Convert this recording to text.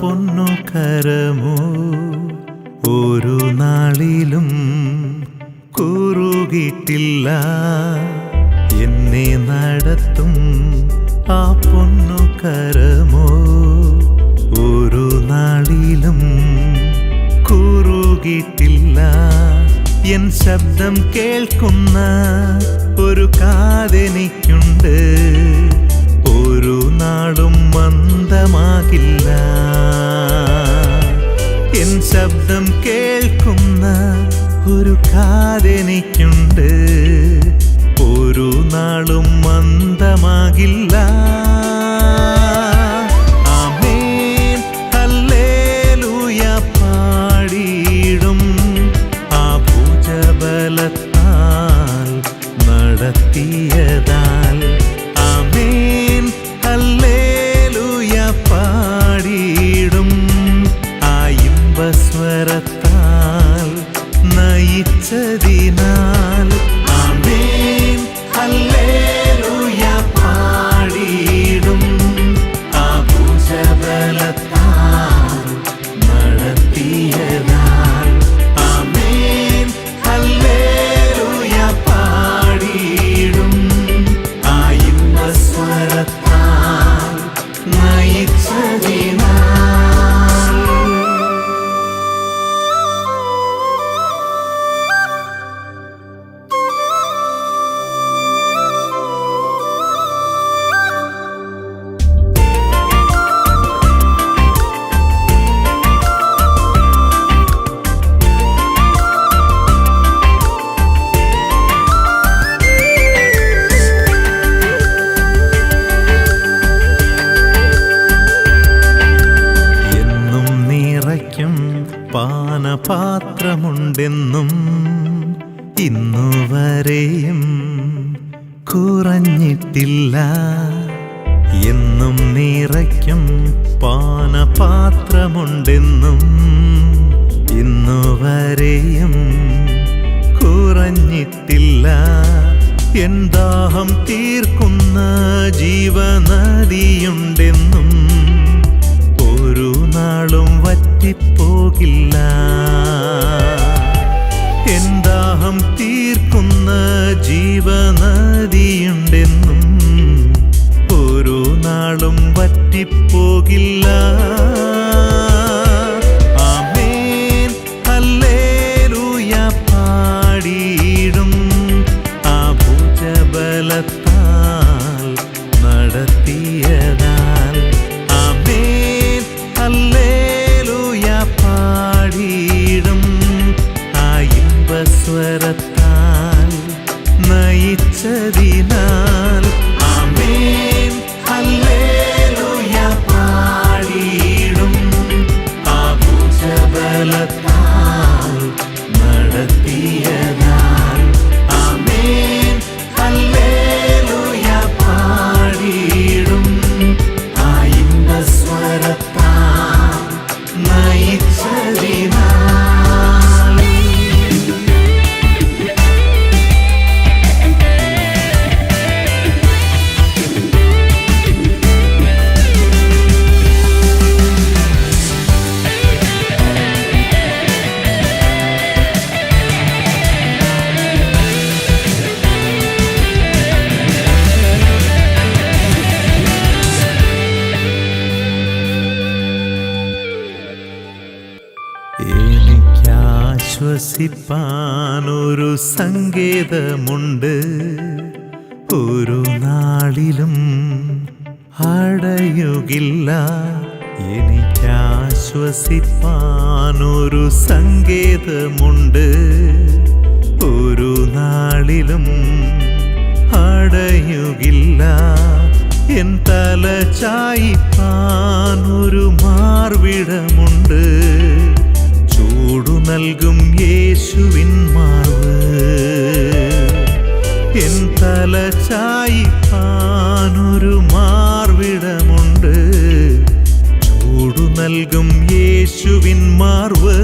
പൊന്നു കരമോ? ഒരു നാളിലും കുറുകിട്ടില്ല. എന്നെ നടത്തും ആ പൊന്നു കരമോ? ഒരു നാളിലും കുറുകിട്ടില്ല. എൻ ശബ്ദം കേൾക്കുന്ന ഒരു കാതെനിക്കുണ്ട്. ഒരു നാളും മന്ദമാകില്ല. ശബ്ദം കേൾക്കുന്ന ഒരു കാതെനിക്കുണ്ട് ഒരു നാളും മന്ദമാകില്ല. ആമേൻ ഹല്ലേലൂയ പാടിയിടും. ആ പാടിയിടും പാനപാത്രമുണ്ടെന്നും ഇന്നുവരെയും കുറഞ്ഞിട്ടില്ല. എന്നും നിറയ്ക്കും പാനപാത്രമുണ്ടെന്നും ഇന്നു വരെയും കുറഞ്ഞിട്ടില്ല. എന്താഹം തീർക്കുന്ന ജീവനദിയുണ്ടെന്നും ഒരു നാളും വറ്റിപ്പോകില്ല. എൻ ദാഹം തീർക്കുന്ന ജീവനദിയുണ്ടെന്നും ഓരോ നാളും വറ്റിപ്പോകില്ല. ആമേൻ നടത്തിയതാൽ Δηλαδή, μάθαμε. എനിക്കാശ്വസിപ്പാനൊരു സങ്കേതമുണ്ട്. ഒരു നാളിലും അടയുകില്ല. എനിക്കാശ്വസിപ്പാനൊരു സങ്കേതമുണ്ട്. ഒരു നാളിലും അടയുകില്ല. എൻ തല ചായിപ്പാൻ ഒരു മാർവിടമുണ്ട്. നൽകും യേശുവിൻ മാവ് എൻ തല ചായിപ്പാനൊരു മാർവിടമുണ്ട്. ചൂടു നൽകും യേശുവിൻ മാർവ്.